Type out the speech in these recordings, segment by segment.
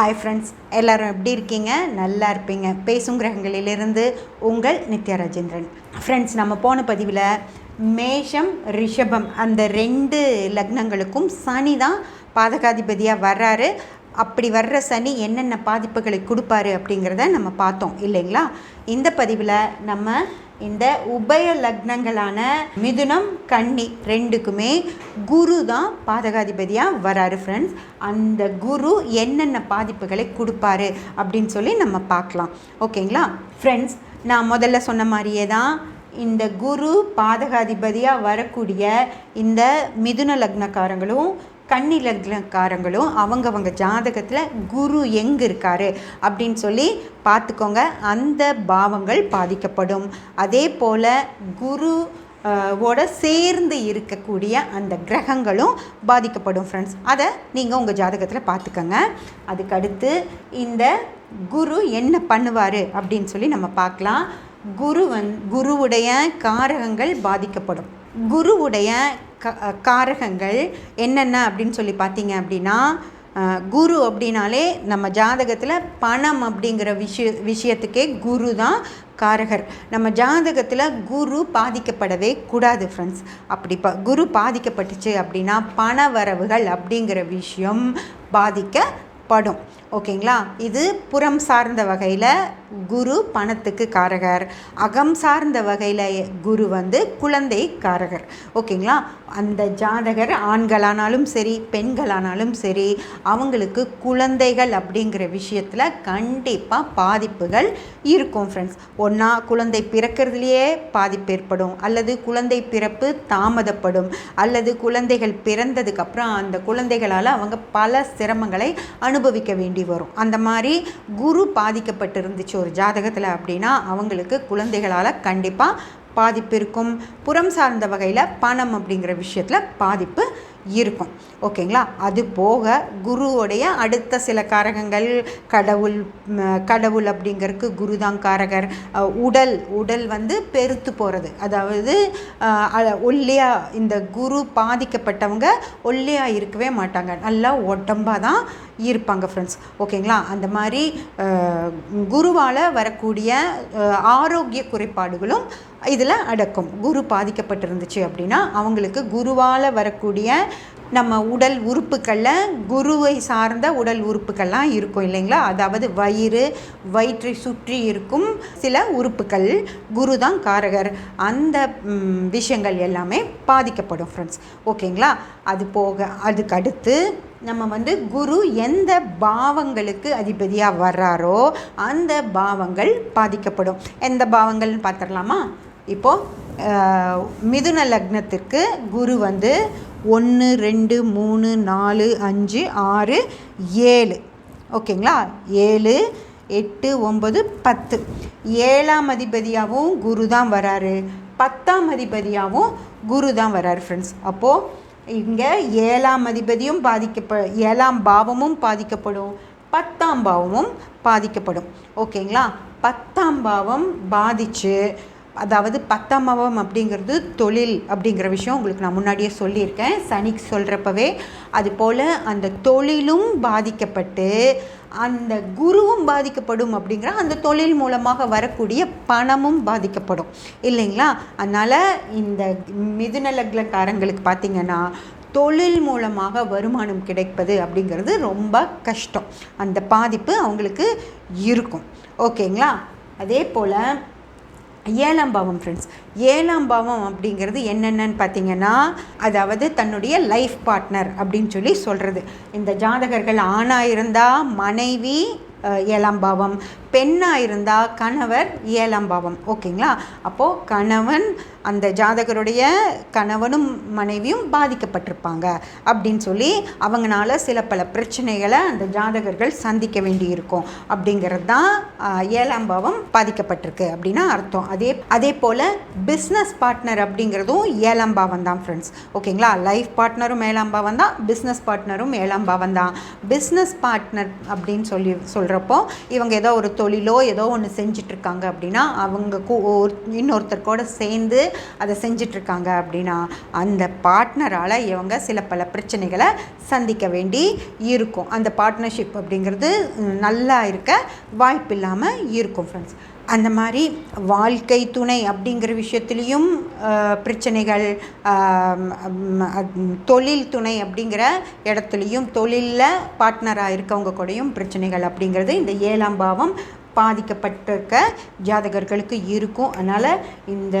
Hi friends எல்லோரும் எப்படி இருக்கீங்க? நல்லா இருப்பீங்க. பேசும் கிரகங்களிலிருந்து உங்கள் நித்யா ராஜேந்திரன் ஃப்ரெண்ட்ஸ் நம்ம போன பதிவில் மேஷம் ரிஷபம் அந்த ரெண்டு லக்னங்களுக்கும் சனி தான் பாதகாதிபதியாக வர்றாரு. அப்படி வர்ற சனி என்னென்ன பாதிப்புகளை கொடுப்பாரு அப்படிங்கிறத நம்ம பார்த்தோம் இல்லைங்களா? இந்த பதிவில் நம்ம இந்த உபய லக்னங்களான மிதுனம் கன்னி ரெண்டுக்குமே குரு தான் பாதகாதிபதியாக வராரு ஃப்ரெண்ட்ஸ் அந்த குரு என்னென்ன பாதிப்புகளை கொடுப்பாரு அப்படின்னு சொல்லி நம்ம பார்க்கலாம். ஓகேங்களா? ஃப்ரெண்ட்ஸ் நான் முதல்ல சொன்ன மாதிரியே தான் இந்த குரு பாதகாதிபதியாக வரக்கூடிய இந்த மிதுன லக்னக்காரங்களும் கன்னி அவங்கவங்க ஜாதகத்தில் குரு எங்கே இருக்காரு அப்படின்னு சொல்லி பார்த்துக்கோங்க. அந்த பாவங்கள் பாதிக்கப்படும். அதே போல் குரு ஓட சேர்ந்து இருக்கக்கூடிய அந்த கிரகங்களும் பாதிக்கப்படும் ஃப்ரெண்ட்ஸ் அதை நீங்கள் உங்கள் ஜாதகத்தில் பார்த்துக்கோங்க. அதுக்கடுத்து இந்த குரு என்ன பண்ணுவார் அப்படின்னு சொல்லி நம்ம பார்க்கலாம். குரு வந் குருவுடைய காரகங்கள் பாதிக்கப்படும். குருவுடைய காரகங்கள் என்னென்ன அப்படின்னு சொல்லி பார்த்தீங்க அப்படின்னா குரு அப்படின்னாலே நம்ம ஜாதகத்தில் பணம் அப்படிங்கிற விஷய விஷயத்துக்கே குரு தான் காரகர். நம்ம ஜாதகத்தில் குரு பாதிக்கப்படவே கூடாது ஃப்ரெண்ட்ஸ் அப்படி ப குரு பாதிக்கப்பட்டுச்சு அப்படின்னா பண வரவுகள் அப்படிங்கிற விஷயம் பாதிக்கப்படும். ஓகேங்களா? இது புறம் சார்ந்த வகையில் குரு பணத்துக்கு காரகர். அகம் சார்ந்த வகையில் குரு வந்து குழந்தை காரகர். ஓகேங்களா? அந்த ஜாதகர் ஆண்களானாலும் சரி பெண்களானாலும் சரி அவங்களுக்கு குழந்தைகள் அப்படிங்கிற விஷயத்தில் கண்டிப்பாக பாதிப்புகள் இருக்கும் ஃப்ரெண்ட்ஸ் ஒன்றா குழந்தை பிறக்கிறதுலையே பாதிப்பு ஏற்படும். அல்லது குழந்தை பிறப்பு தாமதப்படும். அல்லது குழந்தைகள் பிறந்ததுக்கப்புறம் அந்த குழந்தைகளால் அவங்க பல சிரமங்களை அனுபவிக்க வேண்டி வரும். அந்த மாதிரி குரு பாதிக்கப்பட்டிருந்துச்சு ஒரு ஜாதகத்தில் அப்படின்னா அவங்களுக்கு குழந்தைகளால் கண்டிப்பாக பாதிப்பு இருக்கும். புறம் சார்ந்த வகையில் பணம் அப்படிங்கிற விஷயத்தில் பாதிப்பு இருக்கும். ஓகேங்களா? அது போக குருவுடைய அடுத்த சில காரகங்கள் கடவுள் கடவுள் அப்படிங்கிறதுக்கு குரு தான் காரகர் உடல் உடல் வந்து பெருத்து போகிறது அதாவது ஒல்லியாக இந்த குரு பாதிக்கப்பட்டவங்க ஒல்லியாக இருக்கவே மாட்டாங்க. நல்லா உடம்பாக தான் இருப்பாங்க ஃப்ரெண்ட்ஸ் ஓகேங்களா அந்த மாதிரி குருவால் வரக்கூடிய ஆரோக்கிய குறைபாடுகளும் இதில் அடக்கும். குரு பாதிக்கப்பட்டிருந்துச்சு அப்படின்னா அவங்களுக்கு குருவால் வரக்கூடிய நம்ம உடல் உறுப்புகளில் குருவை சார்ந்த உடல் உறுப்புகள்லாம் இருக்கும் இல்லைங்களா? அதாவது வயிறு வயிற்றை சுற்றி இருக்கும் சில உறுப்புகள் குரு தான் காரகர். அந்த விஷயங்கள் எல்லாமே பாதிக்கப்படும் ஃப்ரெண்ட்ஸ் ஓகேங்களா அது போக அதுக்கு அடுத்து நம்ம வந்து குரு எந்த பாவங்களுக்கு அதிபதியாக வர்றாரோ அந்த பாவங்கள் பாதிக்கப்படும். எந்த பாவங்கள்னு பார்த்துடலாமா? இப்போது மிதுன லக்னத்திற்கு குரு வந்து ஒன்று ரெண்டு மூணு நாலு அஞ்சு ஆறு ஏழு. ஓகேங்களா? ஏழு எட்டு ஒம்பது பத்து. ஏழாம் அதிபதியாகவும் குரு தான் வராரு. பத்தாம் அதிபதியாகவும் குரு தான் வராரு ஃப்ரெண்ட்ஸ் அப்போது இங்கே ஏழாம் அதிபதியும் பாதிக்கப்ப ஏழாம் பாவமும் பாதிக்கப்படும். பத்தாம் பாவமும் பாதிக்கப்படும். ஓகேங்களா? பத்தாம் பாவம் பாதிச்சு அதாவது பத்தாம் பாவம் அப்படிங்கிறது தொழில் அப்படிங்கிற விஷயம் உங்களுக்கு நான் முன்னாடியே சொல்லியிருக்கேன். சனிக்கு சொல்கிறப்பவே அதுபோல் அந்த தொழிலும் பாதிக்கப்பட்டு அந்த குருவும் பாதிக்கப்படும் அப்படிங்கிற அந்த தொழில் மூலமாக வரக்கூடிய பணமும் பாதிக்கப்படும். இல்லைங்களா? அதனால் இந்த மிதுன லக்னக்காரங்களுக்கு பார்த்தீங்கன்னா தொழில் மூலமாக வருமானம் கிடைப்பது அப்படிங்கிறது ரொம்ப கஷ்டம். அந்த பாதிப்பு அவங்களுக்கு இருக்கும். ஓகேங்களா? அதே போல் ஏழாம் பாவம் ஃப்ரெண்ட்ஸ் ஏழாம் பாவம் அப்படிங்கிறது என்னென்னு பார்த்தீங்கன்னா அதாவது தன்னுடைய லைஃப் பார்ட்னர் அப்படின்னு சொல்லி சொல்கிறது இந்த ஜாதகர்கள் ஆணாக இருந்தால் மனைவி ஏழாம் பாவம். பெண்ணாக இருந்தால் கணவர் ஏழாம் பாவம். ஓகேங்களா? அப்போது கணவன் அந்த ஜாதகருடைய கணவனும் மனைவியும் பாதிக்கப்பட்டிருப்பாங்க அப்படின்னு சொல்லி அவங்களால சில பல பிரச்சனைகளை அந்த ஜாதகர்கள் சந்திக்க வேண்டியிருக்கும் அப்படிங்கிறது தான் ஏழாம் பாவம் பாதிக்கப்பட்டிருக்கு அப்படின்னா அர்த்தம். அதே அதே போல் பிஸ்னஸ் பார்ட்னர் அப்படிங்கிறதும் ஏழாம் பாவம் தான் ஃப்ரெண்ட்ஸ் ஓகேங்களா? லைஃப் பார்ட்னரும் ஏழாம் பாவம் தான் பிஸ்னஸ் பார்ட்னரும் ஏழாம் பாவம் தான். பிஸ்னஸ் பார்ட்னர் அப்படின்னு சொல்லி சொல்கிறப்போ இவங்க ஏதோ ஒரு தொழிலோ ஏதோ ஒன்று செஞ்சிட்ருக்காங்க அப்படின்னா அவங்க கூ இன்னொருத்தர் கூட சேர்ந்து அதை செஞ்சிட்ருக்காங்க அப்படின்னா அந்த பார்ட்னரால் இவங்க சில பல பிரச்சனைகளை சந்திக்க வேண்டி இருக்கும். அந்த பார்ட்னர்ஷிப் அப்படிங்கிறது நல்லா இருக்க வாய்ப்பு இல்லாமல் இருக்கும் ஃப்ரெண்ட்ஸ் அந்த மாதிரி வாழ்க்கை துணை அப்படிங்கிற விஷயத்துலேயும் பிரச்சனைகள் தொழில் துணை அப்படிங்கிற இடத்துலையும் தொழிலில் பார்ட்னராக இருக்கவங்க கூடயும் பிரச்சனைகள் அப்படிங்கிறது இந்த ஏழாம் பாவம் பாதிக்கப்பட்டிருக்க ஜாதகர்களுக்கு இருக்கும். அதனால் இந்த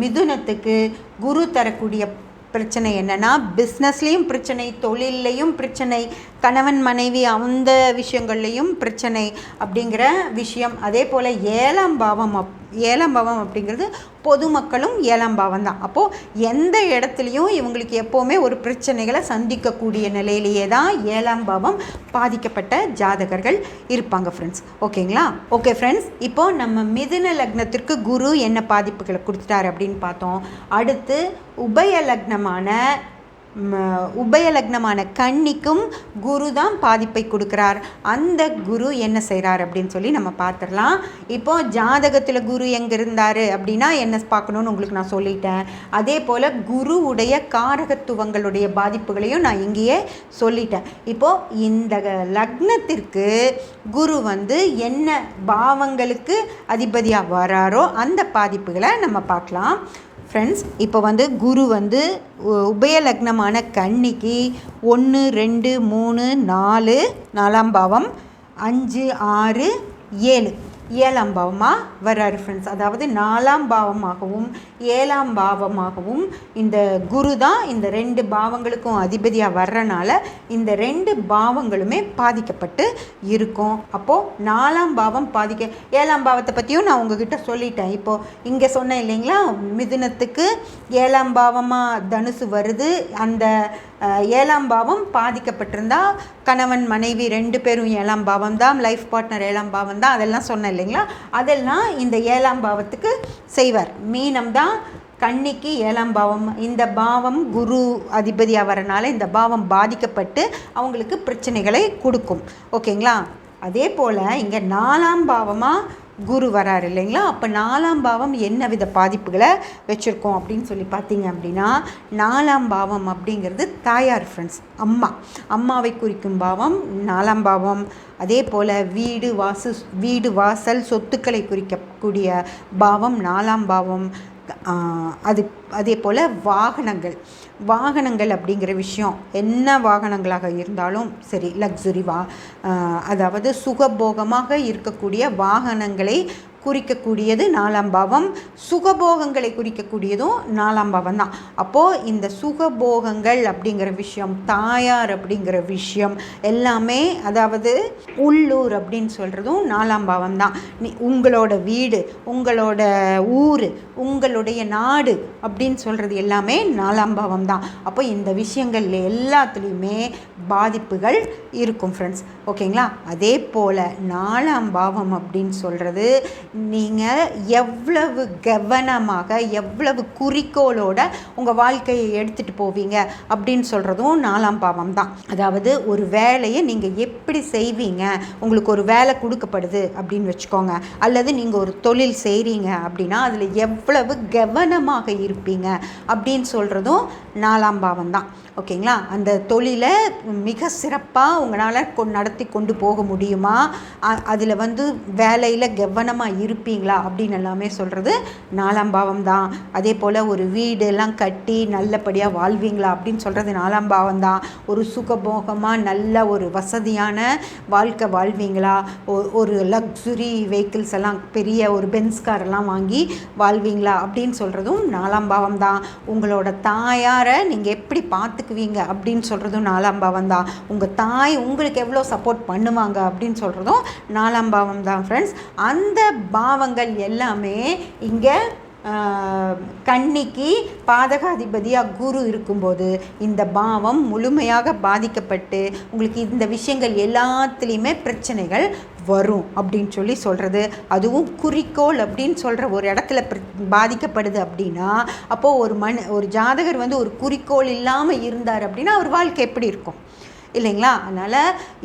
மிதுனத்துக்கு குரு தரக்கூடிய பிரச்சனை என்னென்னா பிஸ்னஸ்லேயும் பிரச்சனை தொழில்லையும் பிரச்சனை கணவன் மனைவி அந்த விஷயங்கள்லையும் பிரச்சனை அப்படிங்கிற விஷயம். அதே போல் ஏழாம் பாவம் அப் ஏழாம் பாவம் அப்படிங்கிறது பொதுமக்களும் ஏழாம் பாவம் தான். அப்போது எந்த இடத்துலையும் இவங்களுக்கு எப்போவுமே ஒரு பிரச்சனைகளை சந்திக்கக்கூடிய நிலையிலேயே தான் ஏழாம் பாவம் பாதிக்கப்பட்ட ஜாதகர்கள் இருப்பாங்க ஃப்ரெண்ட்ஸ் ஓகேங்களா? ஓகே ஃப்ரெண்ட்ஸ் இப்போ நம்ம மிதுன லக்னத்திற்கு குரு என்ன பாதிப்புகளை கொடுத்துட்டாரு அப்படின்னு பார்த்தோம். அடுத்து உபய லக்னமான உபயலக்னமான கன்னிக்கும் குரு தான் பாதிப்பை கொடுக்குறார். அந்த குரு என்ன செய்கிறார் அப்படின்னு சொல்லி நம்ம பார்த்துடலாம். இப்போ ஜாதகத்தில் குரு எங்கே இருந்தார் அப்படின்னா என்ன பார்க்கணுன்னு உங்களுக்கு நான் சொல்லிட்டேன். அதே போல் குருவுடைய காரகத்துவங்களுடைய பாதிப்புகளையும் நான் இங்கேயே சொல்லிட்டேன். இப்போது இந்த லக்னத்திற்கு குரு வந்து என்ன பாவங்களுக்கு அதிபதியாக வராரோ அந்த பாதிப்புகளை நம்ம பார்க்கலாம். ஃப்ரெண்ட்ஸ் இப்போ வந்து குரு வந்து உ- உபய லக்னமான கன்னிக்கு ஒன்று ரெண்டு மூணு நாலு நாலாம் பாவம் அஞ்சு ஆறு ஏழு. ஏழாம் பாவமாக வர்றாரு ஃப்ரெண்ட்ஸ் அதாவது நாலாம் பாவமாகவும் ஏழாம் பாவமாகவும் இந்த குரு தான் இந்த ரெண்டு பாவங்களுக்கும் அதிபதியாக வர்றனால இந்த ரெண்டு பாவங்களுமே பாதிக்கப்பட்டு இருக்கும். அப்போது நாலாம் பாவம் பாதிக்க ஏழாம் பாவத்தை பற்றியும் நான் உங்ககிட்ட சொல்லிட்டேன். இப்போது இங்கே சொன்னேன் இல்லைங்களா? மிதுனத்துக்கு ஏழாம் பாவமாக தனுசு வருது. அந்த ஏழாம் பாவம் பாதிக்கப்பட்டிருந்தா கணவன் மனைவி ரெண்டு பேரும் ஏழாம் பாவம் தான் லைஃப் பார்ட்னர் ஏழாம் பாவம் தான் அதெல்லாம் சொன்னேன் இல்லைங்களா? அதெல்லாம் இந்த ஏழாம் பாவத்துக்கு செய்வார். மீனம் தான் கன்னிக்கு ஏழாம் பாவம். இந்த பாவம் குரு அதிபதியாக வரனால இந்த பாவம் பாதிக்கப்பட்டு அவங்களுக்கு பிரச்சனைகளை கொடுக்கும். ஓகேங்களா? அதே போல் இங்கே நாலாம் பாவமாக குரு வராரு இல்லைங்களா? அப்போ நாலாம் பாவம் என்ன வித பாதிப்புகளை வச்சுருக்கோம் அப்படின்னு சொல்லி பார்த்தீங்க அப்படின்னா நாலாம் பாவம் அப்படிங்கிறது தாயார் ஃப்ரெண்ட்ஸ் அம்மா. அம்மாவை குறிக்கும் பாவம் நாலாம் பாவம். அதே போல் வீடு வாசு வீடு வாசல் சொத்துக்களை குறிக்கக்கூடிய பாவம் நாலாம் பாவம். அது அதே போல் வாகனங்கள். வாகனங்கள் அப்படிங்கிற விஷயம் என்ன வாகனங்களாக இருந்தாலும் சரி லக்ஸுரி வா அதாவது சுகபோகமாக இருக்கக்கூடிய வாகனங்களை குறிக்கக்கூடியது நாலாம் பாவம். சுகபோகங்களை குறிக்கக்கூடியதும் நாலாம் பாவம் தான். அப்போது இந்த சுகபோகங்கள் அப்படிங்கிற விஷயம் தாயார் அப்படிங்கிற விஷயம் எல்லாமே அதாவது உள்ளூர் அப்படின்னு சொல்கிறதும் நாலாம் பாவம் தான். நீ உங்களோட வீடு உங்களோட ஊர் உங்களுடைய நாடு அப்படின்னு சொல்கிறது எல்லாமே நாலாம் பாவம் தான். அப்போ இந்த விஷயங்கள் எல்லாத்துலேயுமே பாதிப்புகள் இருக்கும் ஃப்ரெண்ட்ஸ் ஓகேங்களா அதே போல் நாலாம் பாவம் அப்படின்னு சொல்கிறது நீங்கள் எவ்வளவு கவனமாக எவ்வளவு குறிக்கோளோட உங்கள் வாழ்க்கையை எடுத்துகிட்டு போவீங்க அப்படின்னு சொல்கிறதும் நாலாம் பாவம் தான். அதாவது ஒரு வேலையை நீங்கள் எப்படி செய்வீங்க? உங்களுக்கு ஒரு வேலை கொடுக்கப்படுது அப்படின்னு வச்சுக்கோங்க. அல்லது நீங்கள் ஒரு தொழில் செய்கிறீங்க அப்படின்னா அதில் எவ்வளவு கவனமாக இருப்பீங்க அப்படின்னு சொல்கிறதும் நாலாம் பாவம் தான். ஓகேங்களா? அந்த தொழிலை மிக சிறப்பாக உங்களால் கொ நடத்தி கொண்டு போக முடியுமா? அதில் வந்து வேலையில் கவனமாக இருப்பீங்களா அப்படின்னு எல்லாமே சொல்கிறது நாலாம் பாவம் தான் அதே போல் ஒரு வீடெல்லாம் கட்டி நல்லபடியாக வாழ்வீங்களா அப்படின்னு சொல்கிறது நாலாம் பாவம் தான் ஒரு சுகபோகமாக நல்ல ஒரு வசதியான வாழ்க்கை வாழ்வீங்களா? ஒரு லக்ஸுரி வெஹிக்கிள்ஸ் எல்லாம் பெரிய ஒரு பென்ஸ் காரெல்லாம் வாங்கி வாழ்வீங்களா அப்படின்னு சொல்கிறதும் நாலாம் பாவம் தான் உங்களோட தாயாரை நீங்கள் எப்படி பார்த்துக்குவீங்க அப்படின்னு சொல்கிறதும் நாலாம் பாவம் தான் உங்கள் தாய் உங்களுக்கு எவ்வளோ சப்போர்ட் பண்ணுவாங்க அப்படின்னு சொல்கிறதும் நாலாம் பாவம் தான் ஃப்ரெண்ட்ஸ் அந்த பாவங்கள் எல்லாமே இங்கே கன்னிக்கு பாதகாதிபதியாக குரு இருக்கும்போது இந்த பாவம் முழுமையாக பாதிக்கப்பட்டு உங்களுக்கு இந்த விஷயங்கள் எல்லாத்துலேயுமே பிரச்சனைகள் வரும் அப்படின்னு சொல்லி சொல்கிறது அதுவும் குறிக்கோள் அப்படின்னு சொல்கிற ஒரு இடத்துல பிர- பாதிக்கப்படுது அப்படின்னா அப்போது ஒரு மனு ஒரு ஜாதகர் வந்து ஒரு குறிக்கோள் இல்லாமல் இருந்தார் அப்படின்னா அவர் வாழ்க்கை எப்படி இருக்கும்? இல்லைங்களா? அதனால்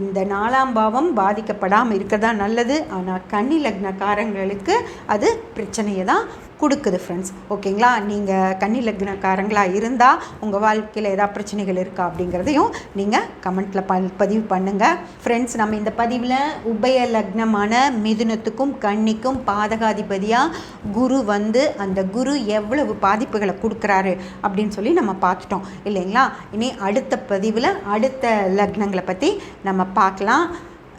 இந்த நாலாம் பாவம் பாதிக்கப்படாமல் தான் நல்லது. ஆனால் கன்னி லக்னக்காரங்களுக்கு அது பிரச்சனையை தான் கொடுக்குது ஃப்ரெண்ட்ஸ் ஓகேங்களா நீங்கள் கன்னி லக்னக்காரங்களாக இருந்தால் உங்கள் வாழ்க்கையில் ஏதாவது பிரச்சனைகள் இருக்கா அப்படிங்கிறதையும் நீங்கள் கமெண்ட்டில் ப பதிவு பண்ணுங்கள் ஃப்ரெண்ட்ஸ் நம்ம இந்த பதிவில் உபய லக்னமான மிதுனத்துக்கும் கன்னிக்கும் பாதகாதிபதியாக குரு வந்து அந்த குரு எவ்வளவு பாதிப்புகளை கொடுக்குறாரு அப்படின்னு சொல்லி நம்ம பார்த்துட்டோம். இல்லைங்களா? இனி அடுத்த பதிவில் அடுத்த லக்னங்களை பற்றி நம்ம பார்க்கலாம்.